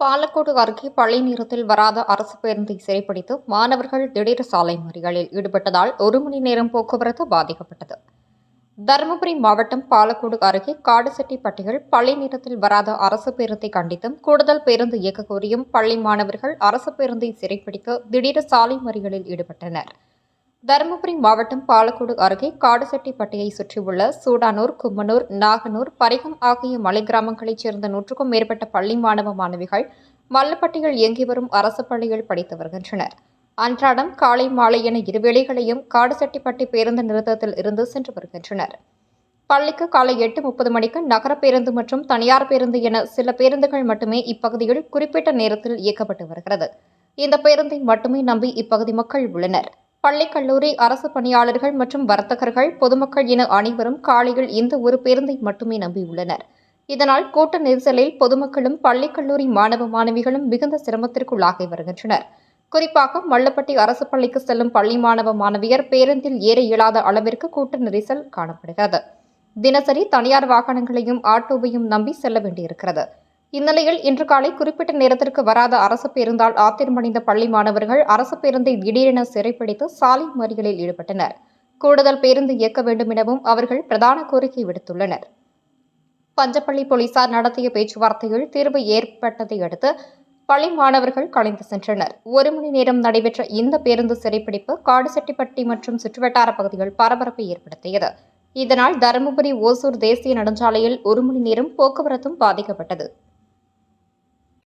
பாலக்கோடு அருகே பள்ளி நேரத்தில் வராத அரசு பேருந்தை சிறைப்பிடித்து மாணவர்கள் திடீர் சாலை மறியலில் ஈடுபட்டதால் ஒரு மணி நேரம் போக்குவரத்து பாதிக்கப்பட்டது. தருமபுரி மாவட்டம் பாலக்கோடு அருகே காடுசெட்டிப்பட்டியில் பள்ளி நேரத்தில் வராத அரசு பேருந்தை கண்டித்தும் கூடுதல் பேருந்து இயக்க கோரியும் பள்ளி மாணவர்கள் அரசு பேருந்தை சிறைப்பிடித்து திடீர் சாலை மறியலில் ஈடுபட்டனர். தருமபுரி மாவட்டம் பாலக்கோடு அருகே காடுசெட்டிப்பட்டியை சுற்றியுள்ள சூடானூர் கும்மனூர் நாகனூர் பரிகம் ஆகிய மலை கிராமங்களைச் சேர்ந்த நூற்றுக்கும் மேற்பட்ட பள்ளி மாணவ மாணவிகள் மல்லப்பட்டியில் இயங்கி வரும் அரசு பள்ளியில் படித்து வருகின்றனர். அன்றாடம் காலை மாலை என இருவேளைகளையும் காடுசெட்டிப்பட்டி பேருந்து நிறுத்தத்தில் இருந்து சென்று வருகின்றனர். பள்ளிக்கு காலை எட்டு முப்பது மணிக்கு நகர பேருந்து மற்றும் தனியார் பேருந்து என சில பேருந்துகள் மட்டுமே இப்பகுதியில் குறிப்பிட்ட நேரத்தில் இயக்கப்பட்டு வருகிறது. இந்த பேருந்தை மட்டுமே நம்பி இப்பகுதி மக்கள் உள்ளனர். பள்ளி கல்லூரி அரசு பணியாளர்கள் மற்றும் வர்த்தகர்கள் பொதுமக்கள் என அனைவரும் காலையில் இந்த ஒரு பேருந்தை மட்டுமே நம்பியுள்ளனர். இதனால் கூட்ட நெரிசலில் பொதுமக்களும் பள்ளி கல்லூரி மாணவ மாணவிகளும் மிகுந்த சிரமத்திற்குள்ளாகி வருகின்றனர். குறிப்பாக மல்லப்பட்டி அரசு பள்ளிக்கு செல்லும் பள்ளி மாணவ மாணவியர் பேருந்தில் ஏற இயலாத அளவிற்கு கூட்ட நெரிசல் காணப்படுகிறது. தினசரி தனியார் வாகனங்களையும் ஆட்டோவையும் நம்பி செல்ல வேண்டியிருக்கிறது. இந்நிலையில் இன்று காலை குறிப்பிட்ட நேரத்திற்கு வராத அரசு பேருந்தால் ஆத்திரமடைந்த பள்ளி மாணவர்கள் அரசு பேருந்தை திடீரென சிறைப்பிடித்து சாலை மறியலில் ஈடுபட்டனர். கூடுதல் பேருந்து இயக்க வேண்டும் எனவும் அவர்கள் பிரதான கோரிக்கை விடுத்துள்ளனர். பஞ்சப்பள்ளி போலீசார் நடத்திய பேச்சுவார்த்தையில் தீர்வு ஏற்பட்டதை அடுத்து பள்ளி மாணவர்கள் கலைந்து சென்றனர். ஒரு மணி நேரம் நடைபெற்ற இந்த பேருந்து சிறைப்பிடிப்பு காடுசெட்டிப்பட்டி மற்றும் சுற்றுவட்டார பகுதிகள் பரபரப்பை ஏற்படுத்தியது. இதனால் தருமபுரி ஓசூர் தேசிய நெடுஞ்சாலையில் ஒரு மணி நேரம் போக்குவரத்தும் பாதிக்கப்பட்டது.